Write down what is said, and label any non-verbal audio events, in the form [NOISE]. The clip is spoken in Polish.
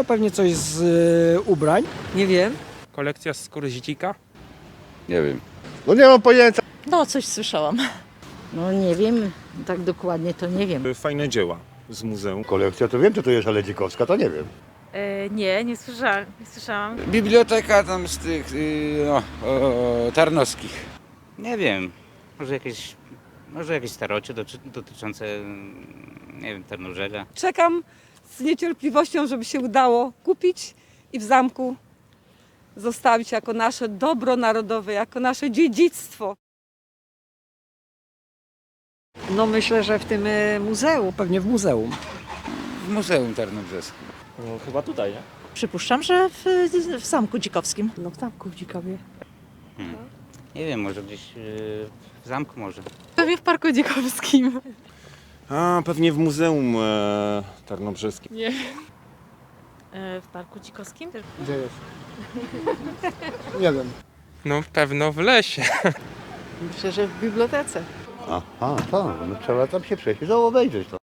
To pewnie coś z y, ubrań. Nie wiem. Kolekcja skóry zdzika? Nie wiem. No nie mam pojęcia. No, coś słyszałam. [LAUGHS] No nie wiem, tak dokładnie to nie wiem. Fajne dzieła z muzeum. Kolekcja to wiem, co to jest, ale dzikowska to nie wiem. E, nie, nie słyszałam. Nie słyszałam. Biblioteka tam z tych y, no, o, tarnowskich. Nie wiem. Może jakieś, może jakieś starocie doty- dotyczące, mm, nie wiem, Tarnożega. Czekam z niecierpliwością, żeby się udało kupić i w zamku zostawić jako nasze dobro narodowe, jako nasze dziedzictwo. No myślę, że w tym e, muzeum. Pewnie w muzeum. W Muzeum Tarnobrzeskim. No chyba tutaj, nie? Przypuszczam, że w, w Zamku Dzikowskim. No w zamku w Dzikowie. Nie wiem, może gdzieś yy, w zamku może. Pewnie w Parku Dzikowskim. A, pewnie w Muzeum e, Tarnobrzeskim. Nie e, W Parku Dzikowskim? Gdzie jest? Nie wiem. No pewno w lesie. Myślę, że w bibliotece. Aha, tak, no trzeba tam się przejść i obejrzeć to.